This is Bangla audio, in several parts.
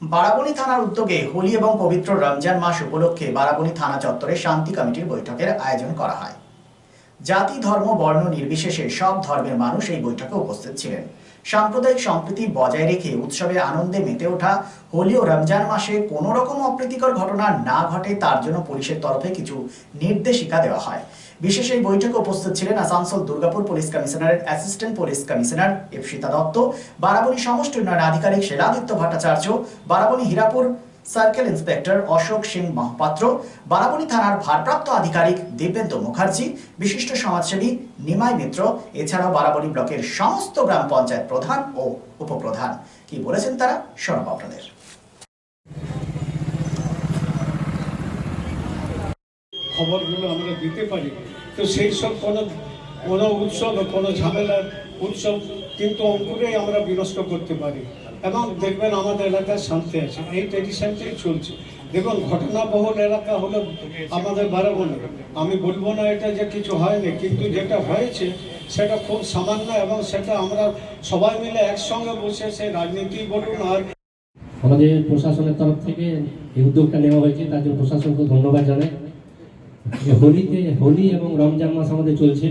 বারাবণী থানার উদ্যোগে হোলি এবং পবিত্র রমজান মাস উপলক্ষে বারাবণী থানা চত্বরে শান্তি কমিটির বৈঠকের আয়োজন করা হয়। জাতি, ধর্ম, বর্ণ নির্বিশেষে সব ধর্মের মানুষ এই বৈঠকে উপস্থিত ছিলেন। সাম্প্রদায়িক সম্প্রীতি বজায় রেখে উৎসবে আনন্দে মেতে ওঠা হোলি ও রমজান মাসে কোনো রকম অপ্রীতিকর ঘটনা না ঘটে তার জন্য পুলিশের তরফে কিছু নির্দেশিকা দেওয়া হয়। বিশেষ এই বৈঠকে উপস্থিত ছিলেন আসানসোল দুর্গাপুর পুলিশ কমিশনারের assistant police commissioner Ipsita Dutta, Barabani সমষ্টি উন্নয়ন আধিকারিক শিলাদিত্য ভট্টাচার্য, বারাবণী হীরাপুর সার্কেল ইন্সপেক্টর অশোক সিং মহাপাত্র, বারাবণী থানার ভারপ্রাপ্ত আধিকারিক দিব্যেন্দু মুখার্জি, বিশিষ্ট সমাজসেবী নিমাই মিত্র, এছাড়াও বারাবণী ব্লকের সমস্ত গ্রাম পঞ্চায়েত প্রধান ও উপপ্রধান। কি বলেছেন তারা? শোনাব আপনাদের। খবরগুলো আমরা দিতে পারি। তো সেই সব কোনো কোনো উৎসব কোনো ঝামেলার উৎসব কিন্তু অঙ্কুরেই আমরা বিনষ্ট করতে পারি। এবং দেখবেন আমাদের এলাকায় শান্তি আছে। এই ট্রেডিশনটাই চলছে। দেখুন, ঘটনাবহুল এলাকা হলো আমাদের বারাবণী। আমি বলব না এটা যে কিছু হয়নি, কিন্তু যেটা হয়েছে সেটা খুব সামান্য এবং সেটা আমরা সবাই মিলে একসঙ্গে বসে সেই রাজনীতি বলুন আর আমাদের প্রশাসনের তরফ থেকে এই উদ্যোগটা নেওয়া হয়েছে। তার জন্য প্রশাসনকে ধন্যবাদ জানাই। যে হোলিতে হোলি এবং রমজান মাস আমাদের চলছে।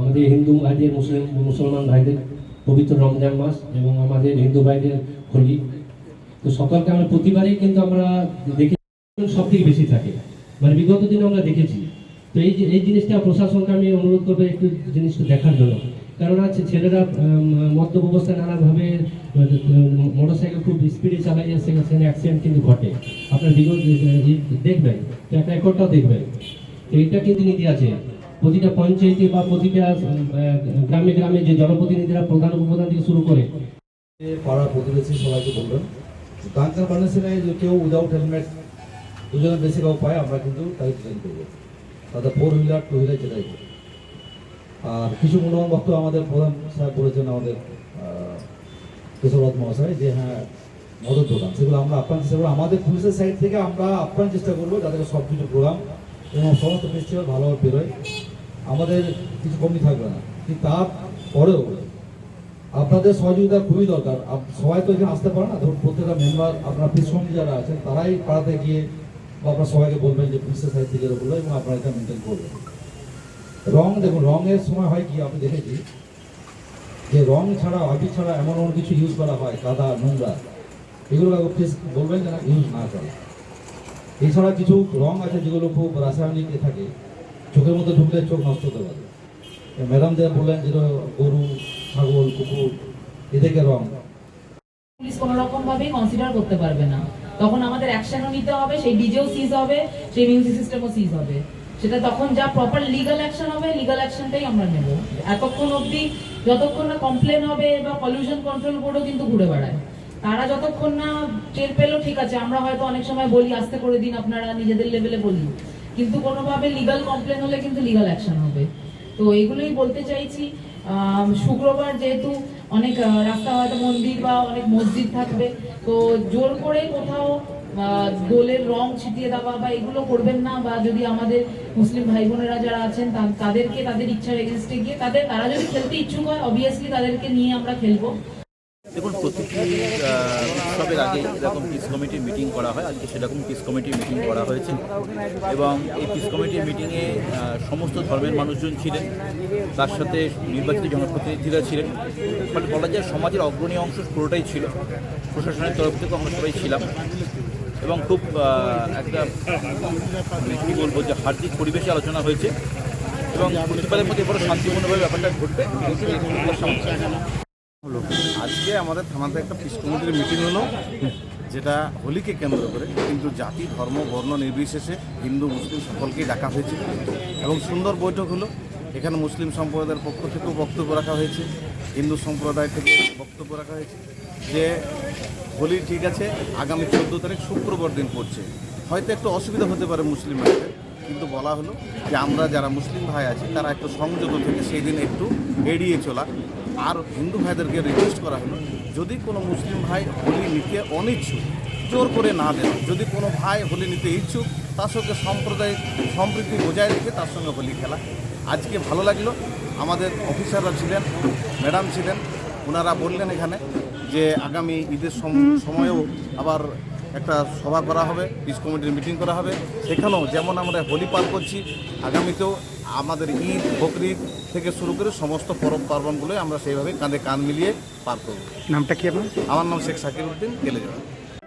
আমাদের হিন্দু ভাইদের, মুসলিম, মুসলমান ভাইদের পবিত্র রমজান মাস এবং আমাদের হিন্দু ভাইদের হোলি। তো সকলকে আমরা প্রতিবারই কিন্তু আমরা দেখি সব থেকে বেশি থাকে। মানে বিগত দিনে আমরা দেখেছি। তো এই এই জিনিসটা প্রশাসনকে আমি অনুরোধ করব একটু জিনিসটা দেখার জন্য। কারণ আছে ছেলেরা মদ্যপ অবস্থায় নানাভাবে মোটর সাইকেল খুব স্পিডে চালাইয়ে সেখানে অ্যাক্সিডেন্ট কিন্তু ঘটে। আপনার বিগত দেখবেন। একটা রেকর্ডটাও দেখবেন। তো এটা কিন্তু আছে প্রতিটা পঞ্চায়েতে বা প্রতিটা গ্রামে গ্রামে যে জনপ্রতিনিধিরা প্রধান উপপ্রধান থেকে শুরু করে। পাড়া প্রতিবেশী সবাইকে বলবেন কাঙ্কার মানুষের যে কেউ উইদাউট হেলমেট দুজনের বেশি কাউ পায়, আমরা কিন্তু তাই ট্রেন করব। তাদের ফোর হুইলার টু হুইলার যেটাই। আর কিছু মূল্যবান বক্তব্য আমাদের প্রধান সাহেব বলেছেন আমাদের কেশবরাজ মহাশয়, যে হ্যাঁ মদত দোকান সেগুলো আমরা আপ্রাণ চেষ্টা করব। আমাদের পুলিশের সাইড থেকে আমরা আপ্রাণ চেষ্টা করব, যাতে সব কিছু প্রোগ্রাম সমস্ত ফেস্টিভ্যাল ভালোভাবে বেরোয়। আমাদের কিছু কমই থাকবে না। কিন্তু তারপরেও আপনাদের সহযোগিতা খুবই দরকার। সবাই তো এখানে আসতে পারে না। ধরুন প্রত্যেকটা মেম্বার আপনার পিস যারা আছেন, তারাই পাড়াতে গিয়ে বা আপনার সবাইকে বলবেন যে পুলিশের সাইড থেকে বলল এবং আপনারা এটা মেনটেন করবেন। রং, দেখুন, রঙের সময় হয় কি, আমি দেখেছি যে রং ছাড়া, আবি ছাড়া এমন এমন কিছু ইউজ করা হয় কাদা নোংরা, এগুলো বলবেন যেন ইউজ না করে। এছাড়া কিছু রং আছে যেগুলো খুব রাসায়নিক থাকে। চোখের মধ্যে ঢুকলে চোখ নষ্ট হতে পারে। ম্যাডাম যে বললেন যে গরু, ছাগল, কুকুর এদেরকে রং। পুলিশ কোনো রকম ভাবেই কনসিডার করতে পারবে না। তখন আমাদের অ্যাকশনও নিতে হবে, সেই ডিজেও সিজ হবে, সেই মিউজিক সিস্টেমও সিজ হবে। সেটা তখন যা প্রপার লিগাল অ্যাকশন হবে লিগাল অ্যাকশনটাই আমরা নেব। এতক্ষণ অবধি যতক্ষণ না কমপ্লেন হবে বা পলিউশন কন্ট্রোল বোর্ডও কিন্তু ঘুরে বেড়ায়। তারা যতক্ষণ না টের পেল, ঠিক আছে, আমরা হয়তো অনেক সময় বলি, আস্তে করে দিন আপনারা, নিজেদের লেভেলে বলি কিন্তু কোনোভাবে লিগাল কমপ্লেন হলে কিন্তু লিগাল অ্যাকশন হবে। তো এগুলোই বলতে চাইছি শুক্রবার যেহেতু অনেক রাস্তা হয়তো মন্দির বা অনেক মসজিদ থাকবে, তো জোর করে কোথাও দোলের রং ছিটিয়ে দেওয়া বা এগুলো করবেন না, বা যদি আমাদের মুসলিম ভাই বোনেরা যারা আছেন তাদেরকে তাদের ইচ্ছার এগেনস্টে গিয়ে, তাদের, তারা যদি খেলতে ইচ্ছুক হয় অবভিয়াসলি তাদেরকে নিয়ে আমরা খেলব। দেখুন, প্রতিটি উৎসবের আগে এরকম পিস কমিটির মিটিং করা হয়। আজকে সেরকম পিস কমিটির মিটিং করা হয়েছে। এবং এই পিস কমিটির মিটিংয়ে সমস্ত ধর্মের মানুষজন ছিলেন। তার সাথে নির্বাচিত জনপ্রতিনিধিরা ছিলেন। ফলে বলা যায় সমাজের অগ্রণী অংশ পুরোটাই ছিল। প্রশাসনের তরফ থেকে আমরা সবাই ছিলাম। এবং খুব একটা মানে কী বলব, যে হার্দিক পরিবেশে আলোচনা হয়েছে। এবং প্রতিবারের মধ্যে বড় শান্তিপূর্ণভাবে ব্যাপারটা ঘটবে। আজকে আমাদের থানাতে একটা পিস কমিটির মিটিং হলো, যেটা হোলিকে কেন্দ্র করে কিন্তু জাতি, ধর্ম, বর্ণ নির্বিশেষে হিন্দু, মুসলিম সকলকেই ডাকা হয়েছে। এবং সুন্দর বৈঠক হলো, এখানে মুসলিম সম্প্রদায়ের পক্ষ থেকেও বক্তব্য রাখা হয়েছে, হিন্দু সম্প্রদায় থেকে বক্তব্য রাখা হয়েছে যে, হোলি ঠিক আছে, আগামী চোদ্দ তারিখ শুক্রবার দিন পড়ছে। হয়তো একটু অসুবিধা হতে পারে মুসলিম কিন্তু বলা হলো যে আমরা যারা মুসলিম ভাই আছি, তারা একটু সংযত থেকে সেই দিন একটু এড়িয়ে চলা। আর হিন্দু ভাইদেরকে রিকোয়েস্ট করা হলো, যদি কোনো মুসলিম ভাই হোলি নিতে অনিচ্ছুক, জোর করে না দেন। যদি কোনো ভাই হোলি নিতে ইচ্ছুক, তার সঙ্গে সাম্প্রদায়িক সম্প্রীতি বজায় রেখে তার সঙ্গে হোলি খেলা। আজকে ভালো লাগল। আমাদের অফিসাররা ছিলেন, ম্যাডাম ছিলেন, ওনারা বললেন এখানে যে আগামী ঈদের সম- সময়েও আবার একটা সভা করা হবে পিস কমিটির মিটিং করা হবে। সেখানেও যেমন আমরা হোলি পার করছি, আগামীতেও আমাদের ঈদ বকরিদ থেকে শুরু করে সমস্ত পরব পার্বণগুলো আমরা সেইভাবে কাঁধে কাঁধ মিলিয়ে পার করব নামটা কি আপনার আমার নাম Sheikh Shakir Uddin কেলেজোড়া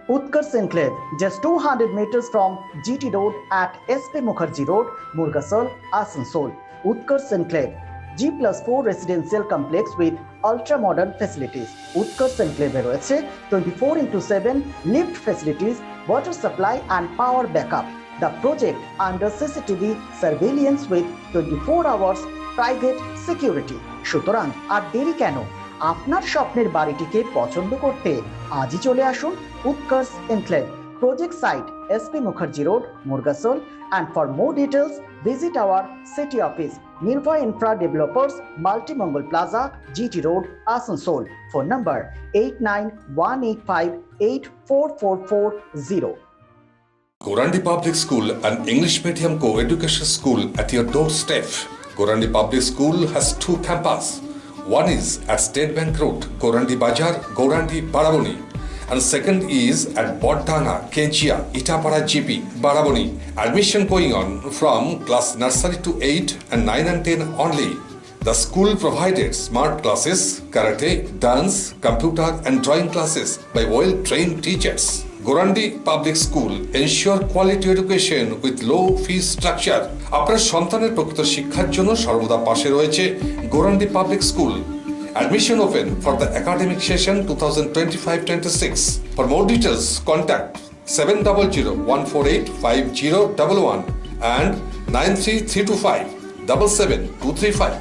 Utkarsh Enclave, just 200 meters from GT Road at SP Mukherjee Road, Murgasol, Asansol. Utkarsh Enclave, G plus 4 residential complex with ultra modern facilities. Utkarsh Enclave রয়েছে 24 into 7 lift facilities, water supply and power backup. the project under CCTV surveillance with 24 hours private security. সুতরাং আর দেরি কেন আপনার স্বপ্নের বাড়িটিকে পছন্দ করতে আজই চলে আসুন Utkarsh enclave project site SP Mukherjee Road, Murgasol. And for more details, visit our city office, Nirva Infra Developers, Multi Mongol Plaza, GT Road, Asansol. Phone number 89185844440. Gorandi Public School, an English medium co-education school at your doorstep. Gorandi Public School has two campuses. One is at State Bank Road, Gorandi Bajar, Gorandi, Baraboni. And second is at Bodhana, Kenchia, Itapara GP, Baraboni. Admission going on from class nursery to 8 and 9 and 10 only. The school provided smart classes, karate, dance, computer and drawing classes by well-trained teachers. Gorandi public school ensure quality education with low fee structure আপনার সন্তানের প্রকৃত শিক্ষার জন্য সর্বদা পাশে রয়েছে Gorandi public school admission open for the academic session two for more details contact seven double zero one four eight five zero double one and nine three three two five double seven two three five